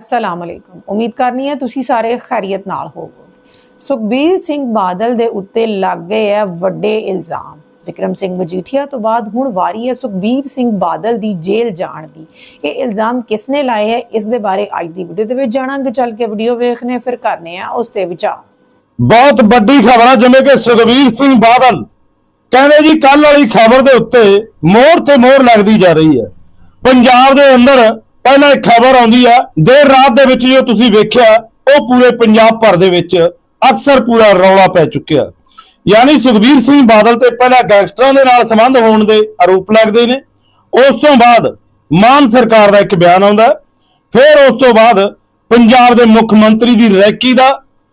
ਅਸਲਾਮ ਅਲੈਕੁਮ। ਉਮੀਦ ਕਰਨੀ ਹੈ ਤੁਸੀਂ ਸਾਰੇ ਖੈਰੀਅਤ ਨਾਲ ਹੋਵੋਗੇ। ਸੁਖਬੀਰ ਸਿੰਘ ਬਾਦਲ ਦੇ ਉੱਤੇ ਲੱਗ ਗਏ ਹੈ ਵੱਡੇ ਇਲਜ਼ਾਮ। ਵਿਕਰਮ ਸਿੰਘ ਮਜੀਠੀਆ ਤੋਂ ਬਾਅਦ ਹੁਣ ਵਾਰੀ ਹੈ ਸੁਖਬੀਰ ਸਿੰਘ ਬਾਦਲ ਦੀ ਜੇਲ੍ਹ ਜਾਣ ਦੀ। ਇਹ ਇਲਜ਼ਾਮ ਕਿਸਨੇ ਲਾਏ ਹੈ, ਇਸ ਦੇ ਬਾਰੇ ਅੱਜ ਦੀ ਵੀਡੀਓ ਦੇ ਵਿੱਚ ਜਾਣਾਂਗੇ। ਚੱਲ ਕੇ ਵੀਡੀਓ ਵੇਖਨੇ ਫਿਰ ਕਰਨੇ ਆ ਉਸ ਤੇ ਵਿਚਾਰ। ਬਹੁਤ ਵੱਡੀ ਖਬਰ ਆ, ਜਿਵੇਂ ਕਿ ਸੁਖਬੀਰ ਸਿੰਘ ਬਾਦਲ ਕਹਿੰਦੇ ਜੀ ਕੱਲ ਵਾਲੀ ਖਬਰ ਦੇ ਉੱਤੇ ਮੋਹਰ ਤੇ ਮੋਹਰ ਲੱਗਦੀ ਜਾ ਰਹੀ ਹੈ। ਪੰਜਾਬ ਦੇ ਅੰਦਰ ਪਹਿਲਾਂ ਇੱਕ ਖਬਰ ਆਉਂਦੀ ਆ, ਦੇਰ ਰਾਤ ਦੇ ਵਿੱਚ ਜੋ ਤੁਸੀਂ ਵੇਖਿਆ, ਉਹ ਪੂਰੇ ਪੰਜਾਬ ਭਰ ਦੇ ਵਿੱਚ ਅਕਸਰ ਪੂਰਾ ਰੌਲਾ ਪੈ ਚੁੱਕਿਆ। ਯਾਨੀ ਸੁਖਬੀਰ ਸਿੰਘ ਬਾਦਲ ਤੇ ਪਹਿਲਾਂ ਗੈਂਗਸਟਰਾਂ ਦੇ ਨਾਲ ਸੰਬੰਧ ਹੋਣ ਦੇ ਆਰੋਪ ਲੱਗਦੇ ਨੇ। ਉਸ ਤੋਂ ਬਾਅਦ ਮਾਨ ਸਰਕਾਰ ਦਾ ਇੱਕ ਬਿਆਨ ਆਉਂਦਾ ਫਿਰ ਉਸ ਤੋਂ ਬਾਅਦ ਪੰਜਾਬ ਦੇ ਮੁੱਖ ਮੰਤਰੀ ਦੀ ਰੈਕੀ ਦਾ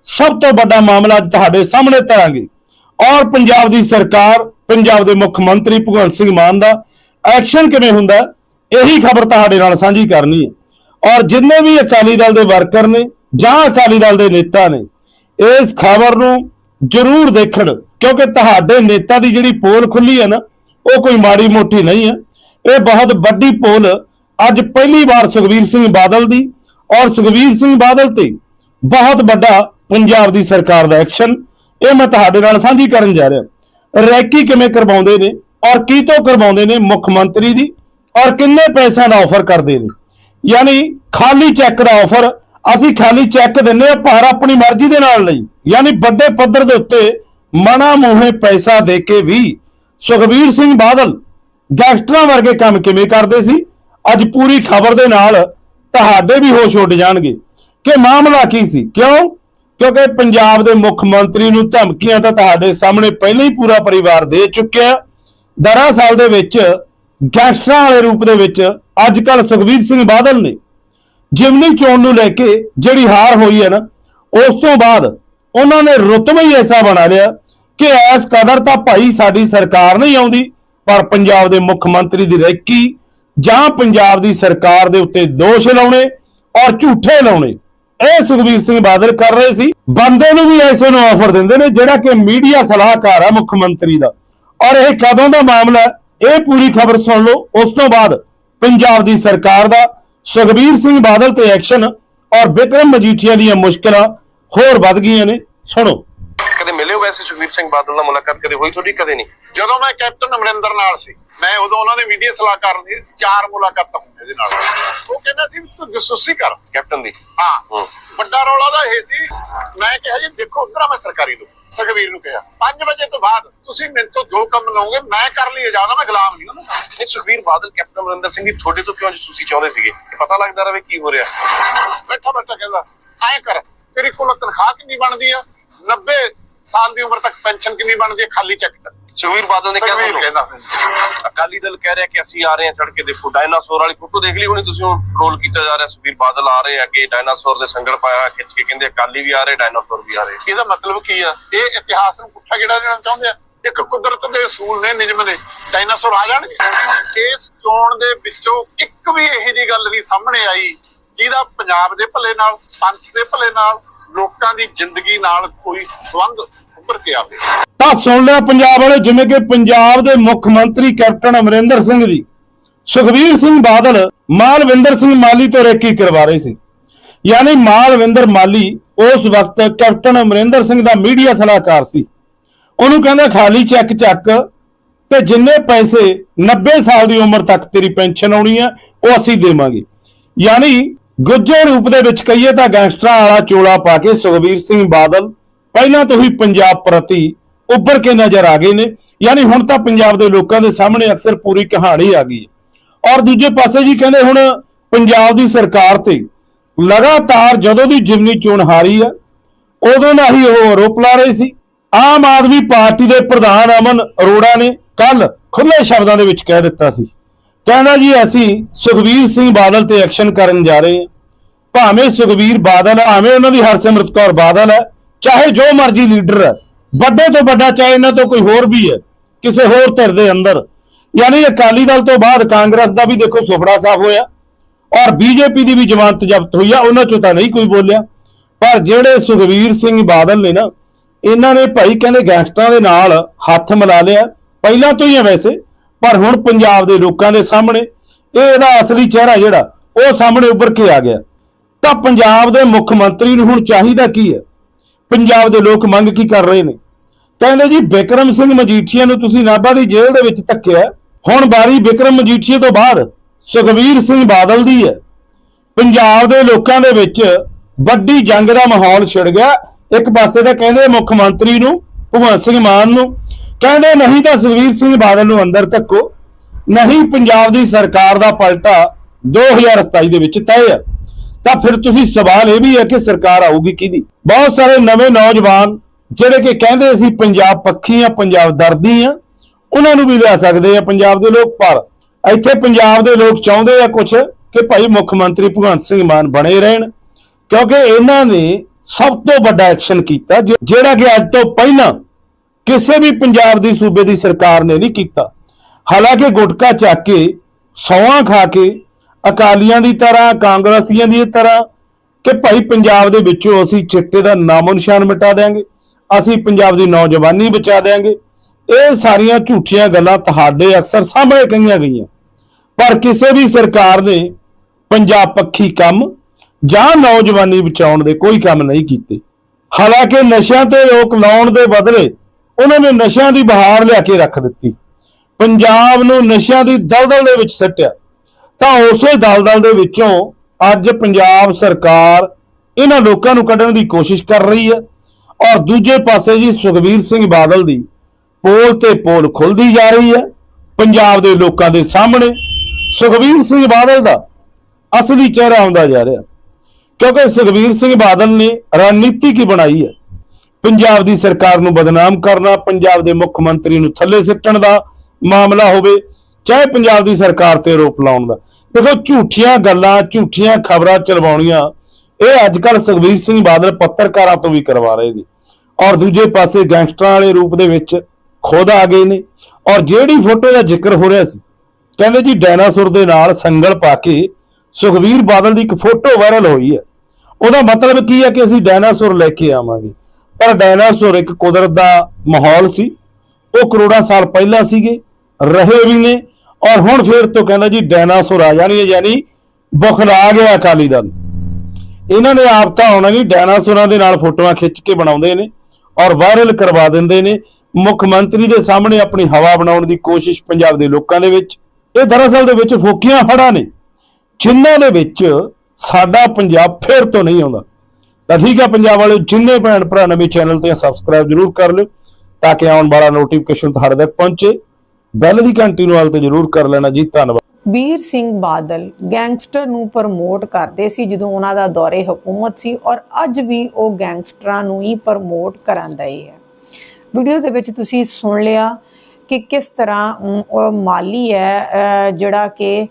ਸਭ ਤੋਂ ਵੱਡਾ ਮਾਮਲਾ ਅੱਜ ਤੁਹਾਡੇ ਸਾਹਮਣੇ ਧਰਾਂਗੇ ਔਰ ਪੰਜਾਬ ਦੀ ਸਰਕਾਰ, ਪੰਜਾਬ ਦੇ ਮੁੱਖ ਮੰਤਰੀ ਭਗਵੰਤ ਸਿੰਘ ਮਾਨ ਦਾ ਐਕਸ਼ਨ ਕਿਵੇਂ ਹੁੰਦਾ ਇਹੀ ਖਬਰ ਤੁਹਾਡੇ ਨਾਲ ਸਾਂਝੀ ਕਰਨੀ ਹੈ। ਔਰ ਜਿੰਨੇ ਵੀ ਅਕਾਲੀ ਦਲ ਦੇ ਵਰਕਰ ਨੇ ਜਾਂ ਅਕਾਲੀ ਦਲ ਦੇ ਨੇਤਾ ਨੇ, ਇਸ ਖਬਰ ਨੂੰ ਜ਼ਰੂਰ ਦੇਖਣ, ਕਿਉਂਕਿ ਤੁਹਾਡੇ ਨੇਤਾ ਦੀ ਜਿਹੜੀ ਪੋਲ ਖੁੱਲੀ ਹੈ ਨਾ, ਉਹ ਕੋਈ ਮਾੜੀ ਮੋਟੀ ਨਹੀਂ ਹੈ। ਇਹ ਬਹੁਤ ਵੱਡੀ ਪੋਲ ਅੱਜ ਪਹਿਲੀ ਵਾਰ ਸੁਖਵੀਰ ਸਿੰਘ ਬਾਦਲ ਦੀ ਔਰ ਸੁਖਵੀਰ ਸਿੰਘ ਬਾਦਲ ਤੇ ਬਹੁਤ ਵੱਡਾ ਪੰਜਾਬ ਦੀ ਸਰਕਾਰ ਦਾ ਐਕਸ਼ਨ ਇਹ ਮੈਂ ਤੁਹਾਡੇ ਨਾਲ ਸਾਂਝੀ ਕਰਨ ਜਾ ਰਿਹਾ। ਰੈਕੀ ਕਿਵੇਂ ਕਰਵਾਉਂਦੇ ਨੇ ਔਰ ਕੀ ਤੋਂ ਕਰਵਾਉਂਦੇ ਨੇ ਮੁੱਖ ਮੰਤਰੀ ਦੀ ਔਰ ਕਿੰਨੇ ਪੈਸਿਆਂ ਦਾ ਆਫਰ ਕਰਦੇ ਨੇ। ਯਾਨੀ ਖਾਲੀ ਚੈੱਕ ਦਾ ਆਫਰ ਅਸੀਂ ਖਾਲੀ ਚੈੱਕ ਦਿੰਨੇ ਆ, ਭਾਰ ਆਪਣੀ ਮਰਜ਼ੀ ਦੇ ਨਾਲ ਨਹੀਂ। ਯਾਨੀ ਵੱਡੇ ਪੱਧਰ ਦੇ ਉੱਤੇ ਮਨਾ ਮੂਹੇ ਪੈਸਾ ਦੇ ਕੇ ਵੀ ਸੁਖਬੀਰ ਸਿੰਘ ਬਾਦਲ ਗੈਂਗਸਟਰਾਂ ਵਰਗੇ ਕੰਮ ਕਿਵੇਂ ਕਰਦੇ ਸੀ? ਅੱਜ ਪੂਰੀ ਖਬਰ ਦੇ ਨਾਲ ਤੁਹਾਡੇ ਵੀ ਹੋਸ਼ ਉੱਡ ਜਾਣਗੇ ਕਿ ਮਾਮਲਾ ਕੀ ਸੀ? ਕਿਉਂ? ਕਿਉਂਕਿ ਪੰਜਾਬ ਦੇ ਮੁੱਖ ਮੰਤਰੀ ਨੂੰ ਧਮਕੀਆਂ ਤਾਂ ਤੁਹਾਡੇ ਸਾਹਮਣੇ ਪਹਿਲਾਂ ਹੀ ਪੂਰਾ ਪਰਿਵਾਰ ਦੇ ਚੁੱਕਿਆ। ਦਰਅਸਲ ਦੇ ਵਿੱਚ ਗੈਂਗਸਟਰਾਂ ਵਾਲੇ ਰੂਪ ਦੇ ਵਿੱਚ ਅੱਜ ਕੱਲ ਸੁਖਬੀਰ ਸਿੰਘ ਬਾਦਲ ਨੇ ਜਿਮਨੀ ਚੋਣ ਨੂੰ ਲੈ ਕੇ ਜਿਹੜੀ ਹਾਰ ਹੋਈ ਹੈ ਨਾ, ਉਸ ਤੋਂ ਬਾਅਦ ਉਹਨਾਂ ਨੇ ਰੁਤਬਾ ਹੀ ਐਸਾ ਬਣਾ ਲਿਆ ਕਿ ਐਸ ਕਦਰ ਤਾਂ ਭਾਈ ਸਾਡੀ ਸਰਕਾਰ ਨਹੀਂ ਆਉਂਦੀ, ਪਰ ਪੰਜਾਬ ਦੇ ਮੁੱਖ ਮੰਤਰੀ ਦੀ ਰੈਕੀ ਜਾਂ ਪੰਜਾਬ ਦੀ ਸਰਕਾਰ ਦੇ ਉੱਤੇ ਦੋਸ਼ ਲਾਉਣੇ ਔਰ ਝੂਠੇ ਲਾਉਣੇ, ਇਹ ਸੁਖਬੀਰ ਸਿੰਘ ਬਾਦਲ ਕਰ ਰਹੇ ਸੀ। ਬੰਦੇ ਨੂੰ ਵੀ ਐਸੇ ਨੂੰ ਆਫਰ ਦਿੰਦੇ ਨੇ ਜਿਹੜਾ ਕਿ ਮੀਡੀਆ ਸਲਾਹਕਾਰ ਹੈ ਮੁੱਖ ਮੰਤਰੀ ਦਾ। ਔਰ ਇਹ ਕਦੋਂ ਦਾ ਮਾਮਲਾ ਇਹ ਪੂਰੀ ਖਬਰ ਸੁਣ ਲਓ। ਉਸ ਤੋਂ ਬਾਅਦ ਪੰਜਾਬ ਦੀ ਸਰਕਾਰ ਦਾ ਸੁਖਬੀਰ ਸਿੰਘ ਬਾਦਲ ਤੇ ਐਕਸ਼ਨ ਔਰ ਵਿਕਰਮ ਮਜੀਠੀਆ ਦੀਆਂ ਮੁਸ਼ਕਲਾਂ ਹੋਰ ਵੱਧ ਗਈਆਂ ਨੇ। ਸੁਣੋ। ਕਦੇ ਮਿਲੇ ਹੋ ਵੈਸੇ ਸੁਖਬੀਰ ਸਿੰਘ ਬਾਦਲ ਨਾਲ ਮੁਲਾਕਾਤ? ਕਦੇ ਹੋਈ ਤੁਹਾਡੀ? ਕਦੇ ਨਹੀਂ? ਜਦੋਂ ਮੈਂ ਕੈਪਟਨ ਅਮਰਿੰਦਰ ਨਾਲ ਸੀ ਮੈਂ ਉਦੋਂ ਉਹਨਾਂ ਦੇ ਮੀਡੀਆ ਸਲਾਹਕਾਰ ਸੀ ਚਾਰ ਮੁਲਾਕਾਤਾਂ ਹੋਈਆਂ ਇਹਦੇ ਨਾਲ। ਉਹ ਕਹਿੰਦਾ ਸੀ ਤੂੰ ਜਸੂਸੀ ਕਰ। ਕੈਪਟਨ ਦੀ? ਹਾਂ। ਵੱਡਾ ਰੌਲਾ ਦਾ ਇਹ ਸੀ ਮੈਂ ਕਿਹਾ ਜੀ ਦੇਖੋ ਉਧਰ ਮੈਂ ਸਰਕਾਰੀ ਨੂੰ। ਸੁਖਵੀਰ ਨੂੰ ਕਿਹਾ। 5 ਵਜੇ ਤੋਂ ਬਾਅਦ ਤੁਸੀਂ ਮੇਰੇ ਤੋਂ ਜੋ ਕੰਮ ਲਓਗੇ ਮੈਂ ਕਰ ਲਈ ਇਜਾਜ਼ਤ ਮੈਂ ਗੁਲਾਮ ਨਹੀਂ ਦਾ ਨਹੀਂ ਸੁਖਬੀਰ ਬਾਦਲ ਕੈਪਟਨ ਅਮਰਿੰਦਰ ਸਿੰਘ ਦੀ ਤੁਹਾਡੇ ਤੋਂ ਕਿਉਂ ਜਸੂਸੀ ਚਾਹੁੰਦੇ ਸੀਗੇ? ਪਤਾ ਲੱਗਦਾ ਰਵੇ ਕੀ ਹੋ ਰਿਹਾ। ਬੈਠਾ ਬੈਠਾ ਕਹਿੰਦਾ ਐਂ ਕਰ ਤੇਰੀ ਕੋਲ ਤਨਖਾਹ ਕਿੰਨੀ ਬਣਦੀ ਆ? 90 ਸਾਲ ਦੀ ਉਮਰ ਤੱਕ ਪੈਨਸ਼ਨ ਕਿੰਨੀ ਬਣਦੀ ਆ? ਖਾਲੀ ਚੈੱਕ। ਚ ਸੁਖਬੀਰ ਬਾਦਲ ਨੇ ਕਿਹਾ ਸੁਖਵੀਰ ਅਕਾਲੀ ਦਲ ਕਹਿ ਰਿਹਾ ਕਿ ਅਸੀਂ ਆ ਰਹੇ ਹਾਂ ਚੜ ਕੇ ਦੇਖੋ ਡਾਇਨਾਸੌਰ ਵਾਲੀ ਫੋਟੋ ਦੇਖ ਲਈ ਹੋਣੀ ਤੁਸੀਂ ਹੁਣ ਰੋਲ ਕੀਤਾ ਜਾ ਰਿਹਾ ਸੁਖਬੀਰ ਬਾਦਲ ਆ ਰਹੇ ਆ ਕਿ ਡਾਇਨਾਸੌਰ ਦੇ ਸੰਗਲ ਪਾਇਆ ਖਿੱਚ ਕੇ ਕਹਿੰਦੇ ਅਕਾਲੀ ਵੀ ਆ ਰਹੇ ਡਾਇਨਾਸੌਰ ਵੀ ਆ ਰਹੇ। ਇਹਦਾ ਮਤਲਬ ਕੀ ਆ? ਇਹ ਇਤਿਹਾਸ ਨੂੰ ਪੁੱਠਾ ਜਿਹੜਾ ਦੇਣਾ ਚਾਹੁੰਦੇ ਆ? ਇੱਕ ਕੁਦਰਤ ਦੇ ਅਸੂਲ ਨੇ ਨਿਯਮ ਨੇ। ਡਾਇਨਾਸੌਰ ਆ ਜਾਣਗੇ? ਇਸ ਚੋਣ ਦੇ ਵਿੱਚੋਂ ਇੱਕ ਵੀ ਇਹੋ ਜੀ ਗੱਲ ਨਹੀਂ ਸਾਹਮਣੇ ਆਈ ਜਿਹਦਾ ਪੰਜਾਬ ਦੇ ਭਲੇ ਨਾਲ ਪੰਥ ਦੇ ਭਲੇ ਨਾਲ ਲੋਕਾਂ ਦੀ ਜ਼ਿੰਦਗੀ ਨਾਲ ਕੋਈ ਸੰਬੰਧ ਉੱਭਰ ਕੇ ਆਵੇ। ਤਾਂ ਸੁਣ ਲਿਆ ਪੰਜਾਬ ਵਾਲੇ, ਜਿਵੇਂ ਕਿ ਪੰਜਾਬ ਦੇ ਮੁੱਖ ਮੰਤਰੀ ਕੈਪਟਨ ਅਮਰਿੰਦਰ ਸਿੰਘ ਜੀ, ਸੁਖਬੀਰ ਸਿੰਘ ਬਾਦਲ ਮਾਲਵਿੰਦਰ ਸਿੰਘ ਮਾਲੀ ਤੋਂ ਰੇਕੀ ਕਰਵਾ ਰਹੇ ਸੀ। ਯਾਨੀ ਮਾਲਵਿੰਦਰ ਮਾਲੀ ਉਸ ਵਕਤ ਕੈਪਟਨ ਅਮਰਿੰਦਰ ਸਿੰਘ ਦਾ ਮੀਡੀਆ ਸਲਾਹਕਾਰ ਸੀ। ਉਹਨੂੰ ਕਹਿੰਦਾ ਖਾਲੀ ਚੈੱਕ ਚੱਕ ਤੇ ਜਿੰਨੇ ਪੈਸੇ 90 ਸਾਲ ਦੀ ਉਮਰ ਤੱਕ ਤੇਰੀ ਪੈਨਸ਼ਨ ਆਉਣੀ ਆ, ਉਹ ਅਸੀਂ ਦੇਵਾਂਗੇ। ਯਾਨੀ ਗੁੱਜੇ ਰੂਪ ਦੇ ਵਿੱਚ ਕਹੀਏ ਤਾਂ ਗੈਂਗਸਟਰਾਂ ਵਾਲਾ ਚੋਲਾ ਪਾ ਕੇ ਸੁਖਬੀਰ ਸਿੰਘ ਬਾਦਲ, ਪਹਿਲਾਂ ਤੋਂ ਹੀ ਪੰਜਾਬ ਪ੍ਰਤੀ ਉੱਭਰ ਕੇ ਨਜ਼ਰ ਆ ਗਏ ਨੇ। ਯਾਨੀ ਹੁਣ ਤਾਂ ਪੰਜਾਬ ਦੇ ਲੋਕਾਂ ਦੇ ਸਾਹਮਣੇ ਅਕਸਰ ਪੂਰੀ ਕਹਾਣੀ ਆ ਗਈ ਹੈ। ਔਰ ਦੂਜੇ ਪਾਸੇ ਜੀ ਕਹਿੰਦੇ ਹੁਣ ਪੰਜਾਬ ਦੀ ਸਰਕਾਰ ਤੇ ਲਗਾਤਾਰ ਜਦੋਂ ਦੀ ਜਿਮਨੀ ਚੋਣ ਹਾਰੀ ਆ, ਉਦੋਂ ਦਾ ਹੀ ਉਹ ਆਰੋਪ ਲਾ ਰਹੇ ਸੀ। ਆਮ ਆਦਮੀ ਪਾਰਟੀ ਦੇ ਪ੍ਰਧਾਨ ਅਮਨ ਅਰੋੜਾ ਨੇ ਕੱਲ ਖੁੱਲੇ ਸ਼ਬਦਾਂ ਦੇ ਵਿੱਚ ਕਹਿ ਦਿੱਤਾ ਸੀ। ਕਹਿੰਦਾ ਜੀ, ਅਸੀਂ ਸੁਖਬੀਰ ਸਿੰਘ ਬਾਦਲ ਤੇ ਐਕਸ਼ਨ ਕਰਨ ਜਾ ਰਹੇ ਹਾਂ। ਭਾਵੇਂ ਸੁਖਬੀਰ ਬਾਦਲ, ਭਾਵੇਂ ਉਹਨਾਂ ਦੀ ਹਰਸਿਮਰਤ ਕੌਰ ਬਾਦਲ ਹੈ, ਚਾਹੇ ਜੋ ਮਰਜ਼ੀ ਲੀਡਰ ਹੈ ਵੱਡੇ ਤੋਂ ਵੱਡਾ ਚਾਹੇ ਇਹਨਾਂ ਤੋਂ ਕੋਈ ਹੋਰ ਵੀ ਹੈ, ਕਿਸੇ ਹੋਰ ਧਿਰ ਦੇ ਅੰਦਰ। ਯਾਨੀ ਅਕਾਲੀ ਦਲ ਤੋਂ ਬਾਅਦ ਕਾਂਗਰਸ ਦਾ ਵੀ ਦੇਖੋ ਸੁਪੜਾ ਸਾਫ਼ ਹੋਇਆ ਔਰ ਬੀਜੇਪੀ ਦੀ ਵੀ ਜ਼ਮਾਨਤ ਜ਼ਬਤ ਹੋਈ ਆ, ਉਹਨਾਂ ਚੋਂ ਤਾਂ ਨਹੀਂ ਕੋਈ ਬੋਲਿਆ। ਪਰ ਜਿਹੜੇ ਸੁਖਵੀਰ ਸਿੰਘ ਬਾਦਲ ਨੇ ਨਾ, ਇਹਨਾਂ ਨੇ ਭਾਈ ਕਹਿੰਦੇ ਗੈਂਗਸਟਰਾਂ ਦੇ ਨਾਲ ਹੱਥ ਮਿਲਾ ਲਿਆ। ਪਹਿਲਾਂ ਤੋਂ ਹੀ ਹੈ ਵੈਸੇ, ਪਰ ਹੁਣ ਪੰਜਾਬ ਦੇ ਲੋਕਾਂ ਦੇ ਸਾਹਮਣੇ ਇਹ ਇਹਦਾ ਅਸਲੀ ਚਿਹਰਾ ਜਿਹੜਾ, ਉਹ ਸਾਹਮਣੇ ਉੱਭਰ ਕੇ ਆ ਗਿਆ। ਤਾਂ ਪੰਜਾਬ ਦੇ ਮੁੱਖ ਮੰਤਰੀ ਨੂੰ ਹੁਣ ਚਾਹੀਦਾ ਕੀ ਹੈ? ਪੰਜਾਬ ਦੇ ਲੋਕ ਮੰਗ ਕੀ ਕਰ ਰਹੇ ਨੇ? ਕਹਿੰਦੇ ਜੀ, ਬਿਕਰਮ ਸਿੰਘ ਮਜੀਠੀਆ ਨੂੰ ਤੁਸੀਂ ਨਾਭਾ ਦੀ ਜੇਲ੍ਹ ਦੇ ਵਿੱਚ ਧੱਕਿਆ। ਹੁਣ ਬਾਰੀ ਬਿਕਰਮ ਮਜੀਠੀਆ ਤੋਂ ਬਾਅਦ ਸੁਖਬੀਰ ਸਿੰਘ ਬਾਦਲ ਦੀ ਹੈ। ਪੰਜਾਬ ਦੇ ਲੋਕਾਂ ਦੇ ਵਿੱਚ ਵੱਡੀ ਜੰਗ ਦਾ ਮਾਹੌਲ ਛਿੜ ਗਿਆ। ਇੱਕ ਪਾਸੇ ਤਾਂ ਕਹਿੰਦੇ ਮੁੱਖ ਮੰਤਰੀ ਨੂੰ, ਭਗਵੰਤ ਸਿੰਘ ਮਾਨ ਨੂੰ, ਕਹਿੰਦੇ ਨਹੀਂ ਤਾਂ ਸੁਖਬੀਰ ਸਿੰਘ ਬਾਦਲ ਨੂੰ ਅੰਦਰ ਧੱਕੋ। ਨਹੀਂ, ਪੰਜਾਬ ਦੀ ਸਰਕਾਰ ਦਾ ਪਲਟਾ 2027 ਦੇ ਵਿੱਚ ਤੈਅ ਹੈ। ਤਾਂ ਫਿਰ ਤੁਸੀਂ ਸਵਾਲ ਇਹ ਵੀ ਹੈ ਕਿ ਸਰਕਾਰ ਆਊਗੀ ਕਿਹਦੀ? ਬਹੁਤ ਸਾਰੇ ਨਵੇਂ ਨੌਜਵਾਨ ਜਿਹੜੇ ਕਿ ਕਹਿੰਦੇ ਅਸੀਂ ਪੰਜਾਬ ਪੱਖੀ ਆ, ਪੰਜਾਬ ਦਰਦੀ ਆ, ਉਹਨਾਂ ਨੂੰ ਵੀ ਲਿਆ ਸਕਦੇ ਆ ਪੰਜਾਬ ਦੇ ਲੋਕ ਪਰ ਇੱਥੇ ਪੰਜਾਬ ਦੇ ਲੋਕ ਚਾਹੁੰਦੇ ਆ ਕੁਝ ਕਿ ਭਾਈ ਮੁੱਖ ਮੰਤਰੀ ਭਗਵੰਤ ਸਿੰਘ ਮਾਨ ਬਣੇ ਰਹਿਣ, ਕਿਉਂਕਿ ਇਹਨਾਂ ਨੇ ਸਭ ਤੋਂ ਵੱਡਾ ਐਕਸ਼ਨ ਕੀਤਾ ਜਿਹੜਾ ਕਿ ਅੱਜ ਤੋਂ ਪਹਿਲਾਂ ਕਿਸੇ ਵੀ ਪੰਜਾਬ ਦੀ ਸੂਬੇ ਦੀ ਸਰਕਾਰ ਨੇ ਨਹੀਂ ਕੀਤਾ। ਹਾਲਾਂਕਿ ਗੁਟਕਾ ਚੱਕ ਕੇ ਸੌਆਂ ਖਾ ਕੇ ਅਕਾਲੀਆਂ ਦੀ ਤਰ੍ਹਾਂ, ਕਾਂਗਰਸੀਆਂ ਦੀ ਤਰ੍ਹਾਂ ਕਿ ਭਾਈ ਪੰਜਾਬ ਦੇ ਵਿੱਚੋਂ ਅਸੀਂ ਚਿੱਟੇ ਦਾ ਨਾਮੋ ਨਿਸ਼ਾਨ ਮਿਟਾ ਦੇਾਂਗੇ ਅਸੀਂ ਪੰਜਾਬ ਦੀ ਨੌਜਵਾਨੀ ਬਚਾ ਦੇਾਂਗੇ ਇਹ ਸਾਰੀਆਂ ਝੂਠੀਆਂ ਗੱਲਾਂ ਤੁਹਾਡੇ ਅਕਸਰ ਸਾਹਮਣੇ ਕਹੀਆਂ ਗਈਆਂ। ਪਰ ਕਿਸੇ ਵੀ ਸਰਕਾਰ ਨੇ ਪੰਜਾਬ ਪੱਖੀ ਕੰਮ ਜਾਂ ਨੌਜਵਾਨੀ ਬਚਾਉਣ ਦੇ ਕੋਈ ਕੰਮ ਨਹੀਂ ਕੀਤੇ। ਹਾਲਾਂਕਿ ਨਸ਼ਿਆਂ ਤੇ ਰੋਕ ਲਾਉਣ ਦੇ ਬਦਲੇ ਉਹਨਾਂ ਨੇ ਨਸ਼ਿਆਂ ਦੀ ਬਹਾਰ ਲਿਆ ਕੇ ਰੱਖ ਦਿੱਤੀ। ਪੰਜਾਬ ਨੂੰ ਨਸ਼ਿਆਂ ਦੀ ਦਲਦਲ ਦੇ ਵਿੱਚ ਸੱਟਿਆ। ਤਾਂ ਉਸੇ ਦਲਦਲ ਦੇ ਵਿੱਚੋਂ ਅੱਜ ਪੰਜਾਬ ਸਰਕਾਰ ਇਹਨਾਂ ਲੋਕਾਂ ਨੂੰ ਕੱਢਣ ਦੀ ਕੋਸ਼ਿਸ਼ ਕਰ ਰਹੀ ਹੈ ਔਰ ਦੂਜੇ ਪਾਸੇ ਜੀ ਸੁਖਬੀਰ ਸਿੰਘ ਬਾਦਲ ਦੀ ਪੋਲ ਤੇ ਪੋਲ ਖੁੱਲਦੀ ਜਾ ਰਹੀ ਹੈ, ਪੰਜਾਬ ਦੇ ਲੋਕਾਂ ਦੇ ਸਾਹਮਣੇ ਸੁਖਬੀਰ ਸਿੰਘ ਬਾਦਲ ਦਾ ਅਸਲੀ ਚਿਹਰਾ ਆਉਂਦਾ ਜਾ ਰਿਹਾ। ਕਿਉਂਕਿ ਸੁਖਬੀਰ ਸਿੰਘ ਬਾਦਲ ਨੇ ਰਣਨੀਤੀ ਕੀ ਬਣਾਈ ਹੈ? ਪੰਜਾਬ ਦੀ ਸਰਕਾਰ ਨੂੰ ਬਦਨਾਮ ਕਰਨਾ, ਪੰਜਾਬ ਦੇ ਮੁੱਖ ਮੰਤਰੀ ਨੂੰ ਥੱਲੇ ਸਿੱਟਣ ਦਾ ਮਾਮਲਾ ਹੋਵੇ, ਚਾਹੇ ਪੰਜਾਬ ਦੀ ਸਰਕਾਰ ਤੇ ਆਰੋਪ ਲਾਉਣ ਦਾ। ਦੇਖੋ ਝੂਠੀਆਂ ਗੱਲਾਂ, ਝੂਠੀਆਂ ਖਬਰਾਂ ਚਲਵਾਉਣੀਆਂ ਇਹ ਅੱਜ ਕੱਲ ਸੁਖਬੀਰ ਸਿੰਘ ਬਾਦਲ ਪੱਤਰਕਾਰਾਂ ਤੋਂ ਵੀ ਕਰਵਾ ਰਹੇ ਨੇ। ਔਰ ਦੂਜੇ ਪਾਸੇ ਗੈਂਗਸਟਰਾਂ ਵਾਲੇ ਰੂਪ ਦੇ ਵਿੱਚ ਖੁਦ ਆ ਗਏ ਨੇ। ਔਰ ਜਿਹੜੀ ਫੋਟੋ ਦਾ ਜ਼ਿਕਰ ਹੋ ਰਿਹਾ ਸੀ, ਕਹਿੰਦੇ ਜੀ ਡਾਇਨਾਸੌਰ ਦੇ ਨਾਲ ਸੰਗਲ ਪਾ ਕੇ ਸੁਖਬੀਰ ਬਾਦਲ ਦੀ ਇੱਕ ਫੋਟੋ ਵਾਇਰਲ ਹੋਈ ਹੈ। ਉਹਦਾ ਮਤਲਬ ਕੀ ਹੈ ਕਿ ਅਸੀਂ ਡਾਇਨਾਸੌਰ ਲੈ ਕੇ ਆਵਾਂਗੇ। ਪਰ ਡਾਇਨਾਸੌਰ ਇੱਕ ਕੁਦਰਤ ਦਾ ਮਾਹੌਲ ਸੀ। ਉਹ ਕਰੋੜਾਂ ਸਾਲ ਪਹਿਲਾਂ ਸੀਗੇ, ਰਹੇ ਵੀ ਨੇ। ਔਰ ਹੁਣ ਫੇਰ ਤੋਂ ਕਹਿੰਦਾ ਜੀ ਡਾਇਨਾਸੌਰ ਆ ਜਾਣੀ ਹੈ, ਯਾਨੀ ਬੁਖਲਾ ਗਿਆ ਅਕਾਲੀ ਦਲ। ਇਹਨਾਂ ਨੇ ਆਪ ਤਾਂ ਹੋਣਾ ਨਹੀਂ, ਡਾਇਨਾਸੌਰਾਂ ਦੇ ਨਾਲ ਫੋਟੋਆਂ ਖਿੱਚ ਕੇ ਬਣਾਉਂਦੇ ਨੇ ਔਰ ਵਾਇਰਲ ਕਰਵਾ ਦਿੰਦੇ ਨੇ। ਮੁੱਖ ਮੰਤਰੀ ਦੇ ਸਾਹਮਣੇ ਆਪਣੀ ਹਵਾ ਬਣਾਉਣ ਦੀ ਕੋਸ਼ਿਸ਼ ਪੰਜਾਬ ਦੇ ਲੋਕਾਂ ਦੇ ਵਿੱਚ। ਇਹ ਦਰਅਸਲ ਦੇ ਵਿੱਚ ਫੋਕੀਆਂ ਫੜਾ ਨੇ, ਜਿਨ੍ਹਾਂ ਦੇ ਵਿੱਚ ਸਾਡਾ ਪੰਜਾਬ ਫੇਰ ਤੋਂ ਨਹੀਂ ਆਉਂਦਾ। ਤਾਂ ਠੀਕ ਹੈ ਪੰਜਾਬ ਵਾਲੇ ਜਿੰਨੇ ਭੈਣ ਭਰਾ ਨਵੇਂ ਚੈਨਲ ਤੇ ਸਬਸਕ੍ਰਾਈਬ ਜਰੂਰ ਕਰ ਲਿਓ, ਤਾਂ ਕਿ ਆਉਣ ਵਾਲਾ ਨੋਟੀਫਿਕੇਸ਼ਨ ਤੁਹਾਡੇ ਤੱਕ ਪਹੁੰਚੇ। ਬੈਲ ਦੀ ਘੰਟੀ ਨੂੰ ਹਾਲ ਤੇ ਜਰੂਰ ਕਰ ਲੈਣਾ ਜੀ, ਧੰਨਵਾਦ। ਵੀਰ ਸਿੰਘ ਬਾਦਲ ਗੈਂਗਸਟਰ ਨੂੰ ਪ੍ਰਮੋਟ ਕਰਦੇ ਸੀ ਜਦੋਂ ਉਹਨਾਂ ਦਾ ਦੌਰੇ ਹਕੂਮਤ ਸੀ ਔਰ ਅੱਜ ਵੀ ਉਹ ਗੈਂਗਸਟਰਾਂ ਨੂੰ ਹੀ ਪ੍ਰਮੋਟ ਕਰਨ ਦਏ ਹੈ। ਵੀਡੀਓ ਦੇ ਵਿੱਚ ਤੁਸੀਂ ਸੁਣ ਲਿਆ ਕਿ ਕਿਸ ਤਰ੍ਹਾਂ ਮਾਲੀ ਹੈ ਜਿਹੜਾ ਕਿ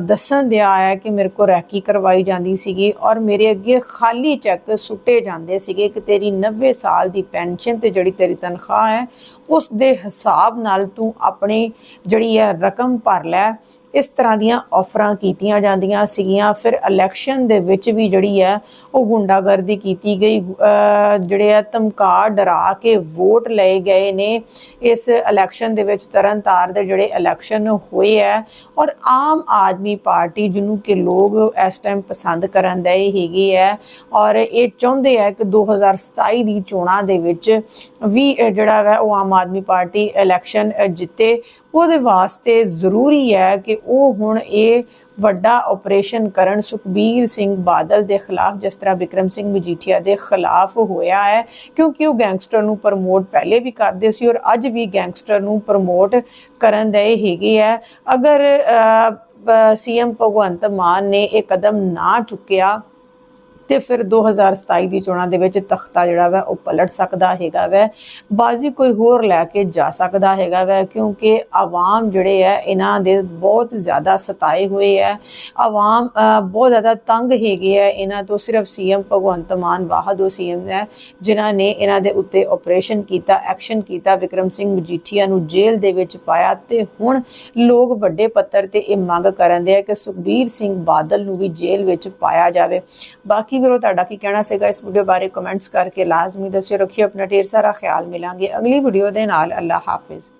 ਦੱਸਣ ਦਿਆ ਆਇਆ ਕਿ ਮੇਰੇ ਕੋ ਰੈਕੀ ਕਰਵਾਈ ਜਾਂਦੀ ਸੀਗੀ ਔਰ ਮੇਰੇ ਅੱਗੇ ਖਾਲੀ ਚੈੱਕ ਸੁੱਟੇ ਜਾਂਦੇ ਸੀਗੇ ਕਿ ਤੇਰੀ 90 ਸਾਲ ਦੀ ਪੈਨਸ਼ਨ ਤੇ ਜਿਹੜੀ ਤੇਰੀ ਤਨਖਾਹ ਹੈ, ਉਸ ਦੇ ਹਿਸਾਬ ਨਾਲ ਤੂੰ ਆਪਣੀ ਜਿਹੜੀ ਹੈ ਰਕਮ ਭਰ ਲੈ ਇਸ ਤਰ੍ਹਾਂ ਦੀਆਂ ਆਫਰਾਂ ਕੀਤੀਆਂ ਜਾਂਦੀਆਂ ਸੀਗੀਆਂ। ਫਿਰ ਇਲੈਕਸ਼ਨ ਦੇ ਵਿੱਚ ਵੀ ਜਿਹੜੀ ਹੈ, ਉਹ ਗੁੰਡਾਗਰਦੀ ਕੀਤੀ ਗਈ। ਜਿਹੜੇ ਆ ਧਮਕਾ ਡਰਾ ਕੇ ਵੋਟ ਲਏ ਗਏ ਨੇ। ਇਸ ਇਲੈਕਸ਼ਨ ਦੇ ਵਿੱਚ ਤਰਨਤਾਰ ਦੇ ਜਿਹੜੇ ਇਲੈਕਸ਼ਨ ਹੋਏ ਹੈ ਔਰ ਆਮ ਆਦਮੀ ਪਾਰਟੀ ਜਿਹਨੂੰ ਕਿ ਲੋਕ ਇਸ ਟਾਈਮ ਪਸੰਦ ਕਰਨ ਦੇ ਹੈਗੀ ਹੈ ਔਰ ਇਹ ਚਾਹੁੰਦੇ ਹੈ ਕਿ 2027 ਦੀ ਚੋਣਾਂ ਦੇ ਵਿੱਚ ਵੀ ਜਿਹੜਾ ਹੈ ਉਹ ਆਮ ਆਦਮੀ ਪਾਰਟੀ ਇਲੈਕਸ਼ਨ ਜਿੱਤੇ। ਉਹਦੇ ਵਾਸਤੇ ਜ਼ਰੂਰੀ ਹੈ ਕਿ ਉਹ ਹੁਣ ਇਹ ਵੱਡਾ ਆਪਰੇਸ਼ਨ ਕਰਨ, ਸੁਖਬੀਰ ਸਿੰਘ ਬਾਦਲ ਦੇ ਖਿਲਾਫ, ਜਿਸ ਤਰ੍ਹਾਂ ਵਿਕਰਮ ਸਿੰਘ ਮਜੀਠੀਆ ਦੇ ਖਿਲਾਫ ਹੋਇਆ ਹੈ, ਕਿਉਂਕਿ ਉਹ ਗੈਂਗਸਟਰ ਨੂੰ ਪ੍ਰਮੋਟ ਪਹਿਲੇ ਵੀ ਕਰਦੇ ਸੀ ਔਰ ਅੱਜ ਵੀ ਗੈਂਗਸਟਰ ਨੂੰ ਪ੍ਰਮੋਟ ਕਰਨ ਦੇ ਹੈਗੇ ਹੈ। ਅਗਰ ਸੀਐਮ ਭਗਵੰਤ ਮਾਨ ਨੇ ਇਹ ਕਦਮ ਨਾ ਚੁੱਕਿਆ ਤੇ ਫਿਰ 2027 ਦੀ ਚੋਣਾਂ ਦੇ ਵਿੱਚ ਤਖਤਾ ਜਿਹੜਾ ਵਾ, ਉਹ ਪਲਟ ਸਕਦਾ ਹੈਗਾ ਵੈ। ਬਾਜ਼ੀ ਕੋਈ ਹੋਰ ਲੈ ਕੇ ਜਾ ਸਕਦਾ ਹੈਗਾ ਵੈ, ਕਿਉਂਕਿ ਆਵਾਮ ਜਿਹੜੇ ਹੈ ਇਹਨਾਂ ਦੇ ਬਹੁਤ ਜ਼ਿਆਦਾ ਸਤਾਏ ਹੋਏ ਹੈ ਆਵਾਮ ਬਹੁਤ ਜ਼ਿਆਦਾ ਤੰਗ ਹੈਗੇ ਹੈ ਇਹਨਾਂ ਤੋਂ ਸਿਰਫ ਸੀਐਮ ਭਗਵੰਤ ਮਾਨ ਵਾਹਦੋ ਸੀਐਮ ਹੈ ਜਿਨ੍ਹਾਂ ਨੇ ਇਹਨਾਂ ਦੇ ਉੱਤੇ ਆਪਰੇਸ਼ਨ ਕੀਤਾ ਐਕਸ਼ਨ ਕੀਤਾ, ਵਿਕਰਮ ਸਿੰਘ ਮਜੀਠੀਆ ਨੂੰ ਜੇਲ੍ਹ ਦੇ ਵਿੱਚ ਪਾਇਆ। ਤੇ ਹੁਣ ਲੋਕ ਵੱਡੇ ਪੱਤਰ ਤੇ ਇਹ ਮੰਗ ਕਰਨ ਦੇ ਆ ਕਿ ਸੁਖਬੀਰ ਸਿੰਘ ਬਾਦਲ ਨੂੰ ਵੀ ਜੇਲ੍ਹ ਵਿੱਚ ਪਾਇਆ ਜਾਵੇ। ਬਾਕੀ ਵੀਰੋ ਤੁਹਾਡਾ ਕੀ ਕਹਿਣਾ ਸੀਗਾ? ਇਸ ਵੀਡੀਓ ਬਾਰੇ ਕਮੈਂਟਸ ਕਰਕੇ ਲਾਜ਼ਮੀ ਦੱਸਿਓ, ਰੱਖਿਓ, ਆਪਣਾ ਢੇਰ ਸਾਰਾ ਖਿਆਲ ਮਿਲਾਂਗੇ। ਅਗਲੀ ਵੀਡੀਓ ਦੇ ਨਾਲ ਅੱਲਾ ਹਾਫਿਜ਼।